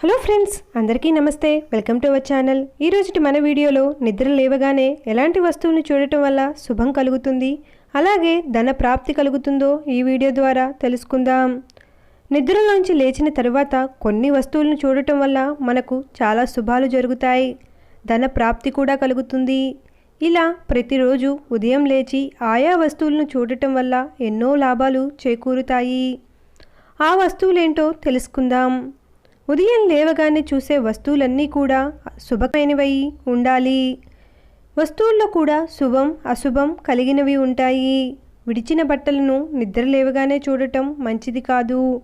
Hello friends అందరికీ నమస్తే. Welcome to our channel. ఈరోజుటి మన వీడియోలో నిద్ర లేవగానే ఎలాంటి వస్తువుని చూడటం వల్ల శుభం కలుగుతుంది? అలాగే ధన ప్రాప్తి కలుగుతుందో ఈ వీడియో ద్వారా తెలుసుకుందాం. నిద్రలోంచి లేచిన తర్వాత కొన్ని వస్తువులను చూడటం వల్ల మనకు చాలా శుభాలు జరుగుతాయి. ధన ప్రాప్తి కూడా కలుగుతుంది. ఇలా ప్రతిరోజు ఉదయం లేచి ఆయా వస్తువులను చూడటం వల్ల ఎన్నో లాభాలు చేకూరుతాయి. ఆ వస్తువులేంటో తెలుసుకుందాం. ఉదయం లేవగానే చూసే వస్తువులన్నీ కూడా శుభమైనవై ఉండాలి. వస్తువుల్లో కూడా శుభం అశుభం కలిగినవి ఉంటాయి. విడిచిన బట్టలను నిద్ర లేవగానే చూడటం మంచిది కాదు.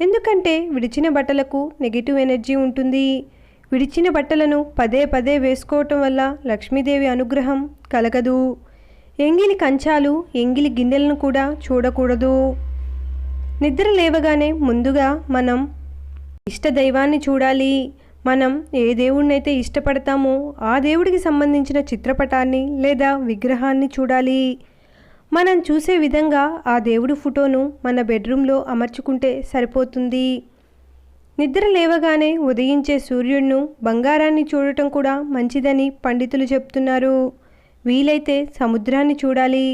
ఎందుకంటే విడిచిన బట్టలకు నెగిటివ్ ఎనర్జీ ఉంటుంది. విడిచిన బట్టలను పదే పదే వేసుకోవటం వల్ల లక్ష్మీదేవి అనుగ్రహం కలగదు. ఎంగిలి కంచాలు ఎంగిలి గిన్నెలను కూడా చూడకూడదు. నిద్ర లేవగానే ముందుగా మనం ఇష్ట దైవాన్ని చూడాలి. మనం ఏ దేవుడినైతే ఇష్టపడతామో ఆ దేవుడికి సంబంధించిన చిత్రపటాన్ని లేదా విగ్రహాన్ని చూడాలి. మనం చూసే విధంగా ఆ దేవుడి ఫోటోను మన బెడ్రూమ్లో అమర్చుకుంటే సరిపోతుంది. నిద్ర లేవగానే ఉదయించే సూర్యుడిను బంగారాన్ని చూడటం కూడా మంచిదని పండితులు చెప్తున్నారు. వీలైతే సముద్రాన్ని చూడాలి.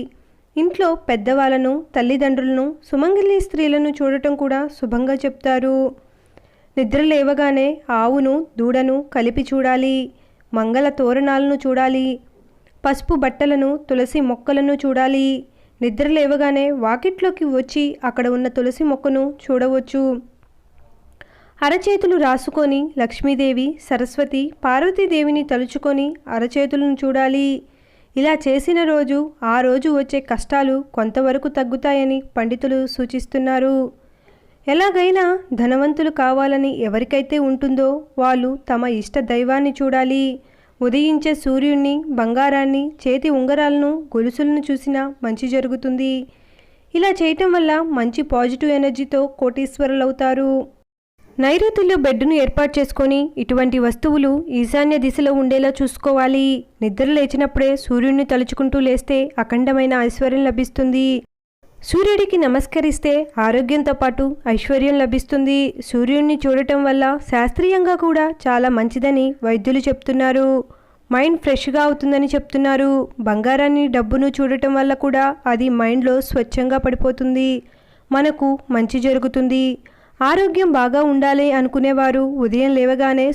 ఇంట్లో పెద్దవాళ్ళను తల్లిదండ్రులను సుమంగిలి స్త్రీలను చూడటం కూడా శుభంగా చెప్తారు. నిద్ర లేవగానే ఆవును దూడను కలిపి చూడాలి. మంగళ తోరణాలను చూడాలి. పసుపు బట్టలను తులసి మొక్కలను చూడాలి. నిద్ర లేవగానే వాకిట్లోకి వచ్చి అక్కడ ఉన్న తులసి మొక్కను చూడవచ్చు. అరచేతులు రాసుకొని లక్ష్మీదేవి సరస్వతి పార్వతీదేవిని తలుచుకొని అరచేతులను చూడాలి. ఇలా చేసిన రోజు ఆ రోజు వచ్చే కష్టాలు కొంతవరకు తగ్గుతాయని పండితులు సూచిస్తున్నారు. ఎలాగైనా ధనవంతులు కావాలని ఎవరికైతే ఉంటుందో వాళ్ళు తమ ఇష్ట దైవాన్ని చూడాలి. ఉదయించే సూర్యుణ్ణి బంగారాన్ని చేతి ఉంగరాలను గొలుసులను చూసినా మంచి జరుగుతుంది. ఇలా చేయటం వల్ల మంచి పాజిటివ్ ఎనర్జీతో కోటీశ్వరులవుతారు. నైరుతుల్లో బెడ్డును ఏర్పాటు చేసుకొని ఇటువంటి వస్తువులు ఈశాన్య దిశలో ఉండేలా చూసుకోవాలి. నిద్ర లేచినప్పుడే సూర్యుడిని తలుచుకుంటూ లేస్తే అఖండమైన ఐశ్వర్యం లభిస్తుంది. సూర్యుడికి నమస్కరిస్తే ఆరోగ్యంతో పాటు ఐశ్వర్యం లభిస్తుంది. సూర్యుడిని చూడటం వల్ల శాస్త్రీయంగా కూడా చాలా మంచిదని వైద్యులు చెప్తున్నారు. మైండ్ ఫ్రెష్గా అవుతుందని చెప్తున్నారు. బంగారాన్ని డబ్బును చూడటం వల్ల కూడా అది మైండ్లో స్వచ్ఛంగా పడిపోతుంది. మనకు మంచి జరుగుతుంది. ఆరోగ్యం బాగా ఉండాలి అనుకునేవారు ఉదయం లేవగానే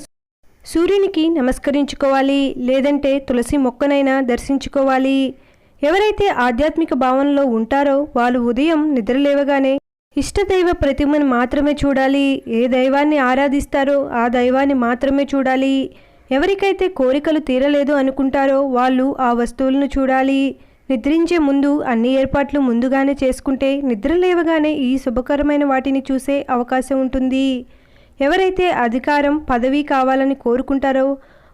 సూర్యునికి నమస్కరించుకోవాలి. లేదంటే తులసి మొక్కనైనా దర్శించుకోవాలి. ఎవరైతే ఆధ్యాత్మిక భావనలో ఉంటారో వాళ్ళు ఉదయం నిద్రలేవగానే ఇష్టదైవ ప్రతిమను మాత్రమే చూడాలి ఏ దైవాన్ని ఆరాధిస్తారో ఆ దైవాన్ని మాత్రమే చూడాలి. ఎవరికైతే కోరికలు తీరలేదు అనుకుంటారో వాళ్ళు ఆ వస్తువులను చూడాలి. నిద్రించే ముందు అన్ని ఏర్పాట్లు ముందుగానే చేసుకుంటే నిద్ర లేవగానే ఈ శుభకరమైన వాటిని చూసే అవకాశం ఉంటుంది. ఎవరైతే అధికారం పదవి కావాలని కోరుకుంటారో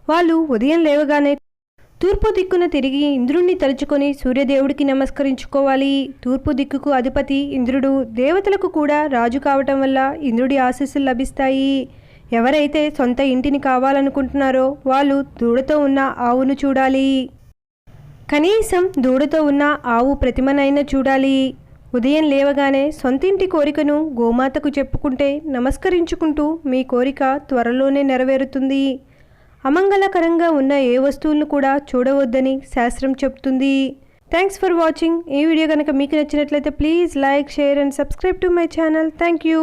వాళ్ళు ఉదయం లేవగానే తూర్పు దిక్కున తిరిగి ఇంద్రుణ్ణి తలుచుకొని సూర్యదేవుడికి నమస్కరించుకోవాలి. తూర్పు దిక్కుకు అధిపతి ఇంద్రుడు దేవతలకు కూడా రాజు కావటం వల్ల ఇంద్రుడి ఆశీస్సులు లభిస్తాయి. ఎవరైతే సొంత ఇంటిని కావాలనుకుంటున్నారో వాళ్ళు దూడతో ఉన్న ఆవును చూడాలి. కనీసం దూడతో ఉన్న ఆవు ప్రతిమనైనా చూడాలి. ఉదయం లేవగానే సొంతింటి కోరికను గోమాతకు చెప్పుకుంటే నమస్కరించుకుంటూ మీ కోరిక త్వరలోనే నెరవేరుతుంది. అమంగళకరంగా ఉన్న ఏ వస్తువులను కూడా చూడవద్దని శాస్త్రం చెప్తుంది. థ్యాంక్స్ ఫర్ వాచింగ్ ఈ వీడియో కనుక మీకు నచ్చినట్లయితే please like share and subscribe to my channel thank you